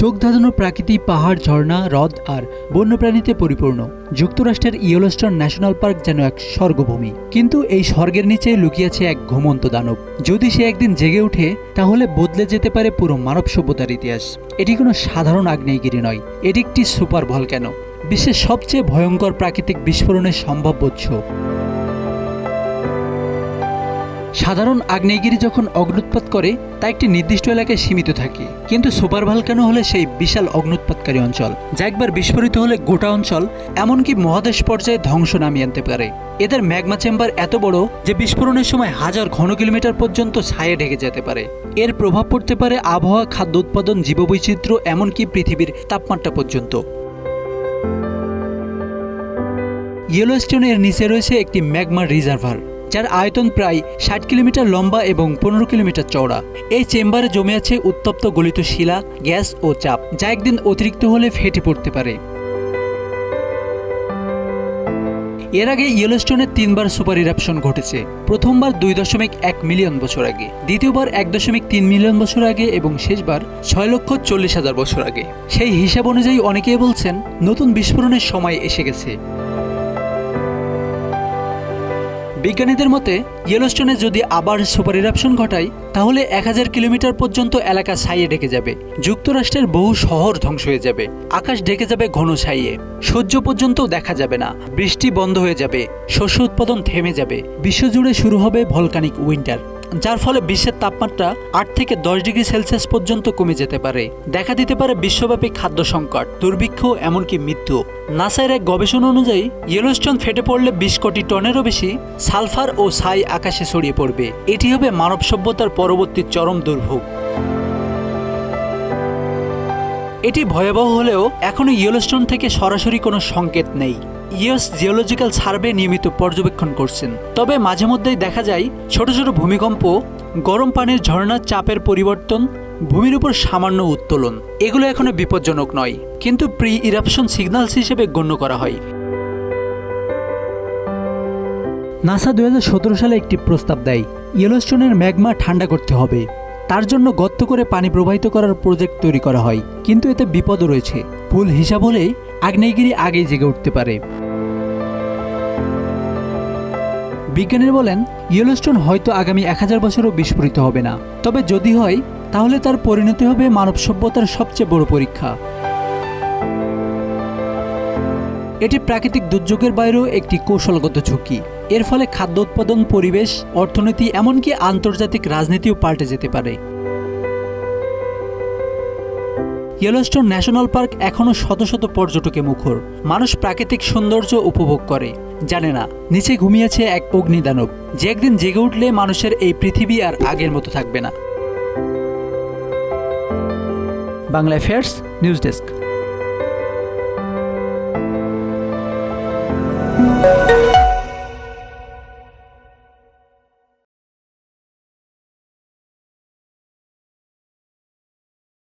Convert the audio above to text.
চোখ ধাঁধানো প্রাকৃতিক পাহাড়, ঝর্ণা, হ্রদ আর বন্যপ্রাণীতে পরিপূর্ণ। যুক্তরাষ্ট্রের ইয়েলোস্টন ন্যাশনাল পার্ক যেন এক স্বর্গভূমি। কিন্তু এই স্বর্গের নিচে লুকিয়েছে এক ঘুমন্ত দানব। যদি সে একদিন জেগে ওঠে, তাহলে বদলে যেতে পারে পুরো মানব সভ্যতার ইতিহাস। এটি কোনো সাধারণ আগ্নেয়গিরি নয়, এটি একটি সুপার ভলক্যানো বিশ্বের সবচেয়ে ভয়ঙ্কর প্রাকৃতিক বিস্ফোরণের সম্ভাব্য উৎস। সাধারণ আগ্নেয়গিরি যখন অগ্নুৎপাত করে, তা একটি নির্দিষ্ট এলাকায় সীমিত থাকে। কিন্তু সুপার ভালকানো হলে সেই বিশাল অগ্নুৎপাতকারী অঞ্চল, যা একবার বিস্ফোরিত হলে গোটা অঞ্চল, এমনকি মহাদেশ পর্যায়ে ধ্বংস নামিয়ে আনতে পারে। এদের ম্যাগমা চেম্বার এত বড় যে বিস্ফোরণের সময় হাজার ঘন কিলোমিটার পর্যন্ত ছায়ে ঢেকে যেতে পারে। এর প্রভাব পড়তে পারে আবহাওয়া, খাদ্য উৎপাদন, জীববৈচিত্র্য, এমনকি পৃথিবীর তাপমাত্রা পর্যন্ত। ইয়েলোস্টোনের নিচে রয়েছে একটি ম্যাগমার রিজার্ভার। যার আয়তন প্রায় ষাট কিলোমিটার লম্বা এবং পনেরো কিলোমিটার চওড়া। এই চেম্বারে জমে আছে উত্তপ্ত গলিত শিলা, গ্যাস ও চাপ, যা একদিন অতিরিক্ত হলে ফেটে পড়তে পারে। এর আগে ইয়েলোস্টোনে তিনবার সুপার ইরাপশন ঘটেছে। প্রথমবার দুই দশমিক এক মিলিয়ন বছর আগে, দ্বিতীয়বার এক দশমিক তিন মিলিয়ন বছর আগে এবং শেষবার ছয় লক্ষ চল্লিশ হাজার বছর আগে। সেই হিসাব অনুযায়ী অনেকেই বলছেন, নতুন বিস্ফোরণের সময় এসে গেছে। বিজ্ঞানীদের মতে ইয়েলোস্টোনে যদি আবার সুপার ইরাপশন ঘটায়, তাহলে এক হাজার কিলোমিটার পর্যন্ত এলাকা ছাইয়ে ঢেকে যাবে। যুক্তরাষ্ট্রের বহু শহর ধ্বংস হয়ে যাবে। আকাশ ঢেকে যাবে ঘন ছাইয়ে। সহ্য পর্যন্ত দেখা যাবে না। বৃষ্টি বন্ধ হয়ে যাবে। শস্য উৎপাদন থেমে যাবে। বিশ্বজুড়ে শুরু হবে ভলকানিক উইন্টার যার ফলে বিশ্বের তাপমাত্রা আট থেকে দশ ডিগ্রি সেলসিয়াস পর্যন্ত কমে যেতে পারে। দেখা দিতে পারে বিশ্বব্যাপী খাদ্য সংকট, দুর্ভিক্ষ, এমনকি মৃত্যু। নাসার এক গবেষণা অনুযায়ী ইয়েলোস্টোন ফেটে পড়লে বিশ কোটি টনেরও বেশি সালফার ও ছাই আকাশে ছড়িয়ে পড়বে। এটি হবে মানব সভ্যতার পরবর্তী চরম দুর্ভোগ। এটি ভয়াবহ হলেও এখনও ইয়েলোস্টোন থেকে সরাসরি কোনো সংকেত নেই। ইউএস জিওলজিক্যাল সার্ভে নিয়মিত পর্যবেক্ষণ করছেন। তবে মাঝে মধ্যেই দেখা যায়, ছোট ছোট ভূমিকম্প, গরম পানির ঝর্ণার চাপের পরিবর্তন, ভূমির উপর সামান্য উত্তোলন, এগুলো এখনও বিপজ্জনক নয়, কিন্তু প্রি ইরাপশন সিগন্যালস হিসেবে গণ্য করা হয়। নাসা দু হাজার সতেরো সালে একটি প্রস্তাব দেয় ইয়েলোস্টোনের ম্যাগমা ঠান্ডা করতে হবে। তার জন্য গর্ত করে পানি প্রবাহিত করার প্রজেক্ট তৈরি করা হয়, কিন্তু এতে বিপদও রয়েছে। ভুল হিসাব হলেই আগ্নেয়গিরি আগেই জেগে উঠতে পারে। বিজ্ঞানীরা বলেন, ইয়েলোস্টোন হয়তো আগামী এক হাজার বছরও বিস্ফোরিত হবে না। তবে যদি হয়, তাহলে তার পরিণতি হবে মানব সভ্যতার সবচেয়ে বড় পরীক্ষা। এটি প্রাকৃতিক দুর্যোগের বাইরেও একটি কৌশলগত ঝুঁকি। এর ফলে খাদ্য উৎপাদন, পরিবেশ, অর্থনীতি, এমনকি আন্তর্জাতিক রাজনীতিও পাল্টে যেতে পারে। ইয়েলোস্টোন ন্যাশনাল পার্ক এখনও শত শত পর্যটকে মুখর। মানুষ প্রাকৃতিক সৌন্দর্য উপভোগ করে। জানে না, নিচে ঘুমিয়েছে এক অগ্নিদানব। যে একদিন জেগে উঠলে মানুষের এই পৃথিবী আর আগের মতো থাকবে না। Bangla affairs news desk